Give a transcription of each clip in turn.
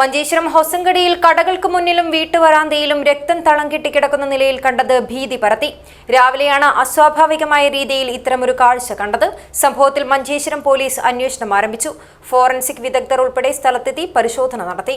മഞ്ചേശ്വരം ഹൊസങ്കടിയിൽ കടകൾക്ക് മുന്നിലും വീട്ടുവരാന്തയിലും രക്തം തളം കെട്ടിക്കിടക്കുന്ന നിലയിൽ കണ്ടത് ഭീതി പരത്തി. രാവിലെയാണ് അസ്വാഭാവികമായ രീതിയിൽ ഇത്തരമൊരു കാഴ്ച കണ്ടത്. സംഭവത്തിൽ മഞ്ചേശ്വരം പോലീസ് അന്വേഷണം ആരംഭിച്ചു. ഫോറൻസിക് വിദഗ്ധർ ഉൾപ്പെടെ സ്ഥലത്തെത്തി പരിശോധന നടത്തി.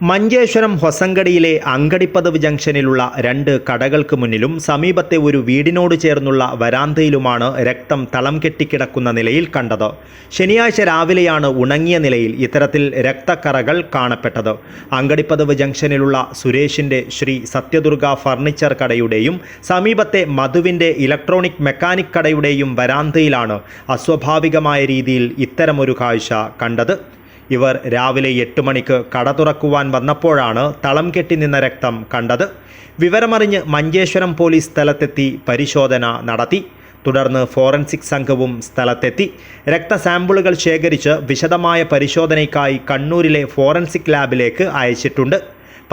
മഞ്ചേശ്വരം ഹൊസങ്കടിയിലെ അങ്കടിപ്പതവ് ജംഗ്ഷനിലുള്ള രണ്ട് കടകൾക്ക് മുന്നിലും സമീപത്തെ ഒരു വീടിനോട് ചേർന്നുള്ള വരാന്തയിലുമാണ് രക്തം തളം കെട്ടിക്കിടക്കുന്ന നിലയിൽ കണ്ടത്. ശനിയാഴ്ച രാവിലെയാണ് ഉണങ്ങിയ നിലയിൽ ഇത്തരത്തിൽ രക്തക്കറകൾ കാണപ്പെട്ടത്. അങ്കടിപ്പതവ് ജംഗ്ഷനിലുള്ള സുരേഷിന്റെ ശ്രീ സത്യദുർഗ ഫർണിച്ചർ കടയുടെയും സമീപത്തെ മധുവിന്റെ ഇലക്ട്രോണിക് മെക്കാനിക് കടയുടെയും വരാന്തയിലാണ് അസ്വാഭാവികമായ രീതിയിൽ ഇത്തരമൊരു കാഴ്ച കണ്ടത്. ഇവർ രാവിലെ എട്ട് മണിക്ക് കട തുറക്കുവാൻ വന്നപ്പോഴാണ് തളം കെട്ടി നിന്ന രക്തം കണ്ടത്. വിവരമറിഞ്ഞ് മഞ്ചേശ്വരം പോലീസ് സ്ഥലത്തെത്തി പരിശോധന നടത്തി. തുടർന്ന് ഫോറൻസിക് സംഘവും സ്ഥലത്തെത്തി. രക്തസാമ്പിളുകൾ ശേഖരിച്ച് വിശദമായ പരിശോധനയ്ക്കായി കണ്ണൂരിലെ ഫോറൻസിക് ലാബിലേക്ക് അയച്ചിട്ടുണ്ട്.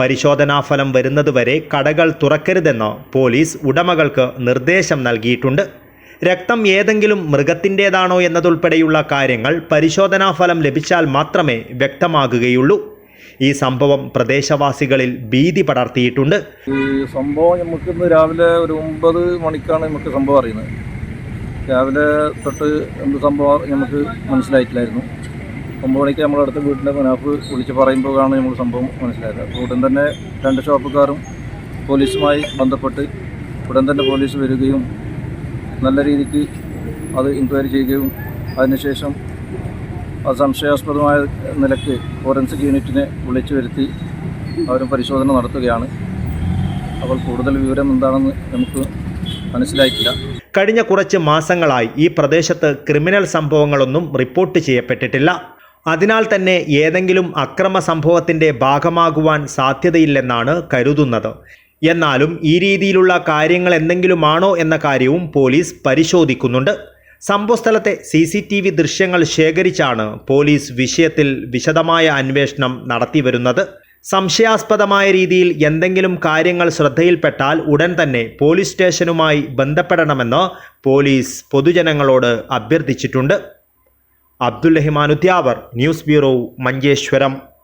പരിശോധനാഫലം വരുന്നതുവരെ കടകൾ തുറക്കരുതെന്ന് പോലീസ് ഉടമകൾക്ക് നിർദ്ദേശം നൽകിയിട്ടുണ്ട്. രക്തം ഏതെങ്കിലും മൃഗത്തിന്റേതാണോ എന്നതുൾപ്പെടെയുള്ള കാര്യങ്ങൾ പരിശോധനാ ഫലം ലഭിച്ചാൽ മാത്രമേ വ്യക്തമാകുകയുള്ളൂ. ഈ സംഭവം പ്രദേശവാസികളിൽ ഭീതി പടർത്തിയിട്ടുണ്ട്. സംഭവം നമുക്ക് ഇന്ന് രാവിലെ ഒരു ഒമ്പത് മണിക്കാണ് നമുക്ക് സംഭവം അറിയുന്നത്. രാവിലെ തൊട്ട് എന്ത് സംഭവം നമുക്ക് മനസ്സിലായിട്ടില്ലായിരുന്നു. ഒമ്പത് മണിക്ക് നമ്മുടെ അടുത്ത വീട്ടിന്റെ മുനാഫ് വിളിച്ച് പറയുമ്പോഴാണ് നമ്മൾ സംഭവം മനസ്സിലായത്. അപ്പോൾ ഉടൻ തന്നെ രണ്ട് ഷോപ്പുകാരും പോലീസുമായി ബന്ധപ്പെട്ട് ഉടൻ തന്നെ പോലീസ് വരികയും നല്ല രീതിക്ക് അത് എൻക്വയറി ചെയ്യുകയും അതിനുശേഷം അത് സംശയാസ്പദമായ നിലയ്ക്ക് ഫോറൻസിക് യൂണിറ്റിനെ വിളിച്ചു വരുത്തി അവരും പരിശോധന നടത്തുകയാണ്. അപ്പോൾ കൂടുതൽ വിവരം എന്താണെന്ന് നമുക്ക് മനസ്സിലായിട്ടില്ല. കഴിഞ്ഞ കുറച്ച് മാസങ്ങളായി ഈ പ്രദേശത്ത് ക്രിമിനൽ സംഭവങ്ങളൊന്നും റിപ്പോർട്ട് ചെയ്യപ്പെട്ടിട്ടില്ല. അതിനാൽ തന്നെ ഏതെങ്കിലും അക്രമ സംഭവത്തിന്റെ ഭാഗമാകുവാൻ സാധ്യതയില്ലെന്നാണ് കരുതുന്നത്. എന്നാലും ഈ രീതിയിലുള്ള കാര്യങ്ങൾ എന്തെങ്കിലുമാണോ എന്ന കാര്യവും പോലീസ് പരിശോധിക്കുന്നുണ്ട്. സംഭവസ്ഥലത്തെ സി സി ടി വി ദൃശ്യങ്ങൾ ശേഖരിച്ചാണ് പോലീസ് വിഷയത്തിൽ വിശദമായ അന്വേഷണം നടത്തിവരുന്നത് സംശയാസ്പദമായ രീതിയിൽ എന്തെങ്കിലും കാര്യങ്ങൾ ശ്രദ്ധയിൽപ്പെട്ടാൽ ഉടൻ തന്നെ പോലീസ് സ്റ്റേഷനുമായി ബന്ധപ്പെടണമെന്ന് പോലീസ് പൊതുജനങ്ങളോട് അഭ്യർത്ഥിച്ചിട്ടുണ്ട്. Abdul Rahiman Udyavar news bureau Manjeshwaram.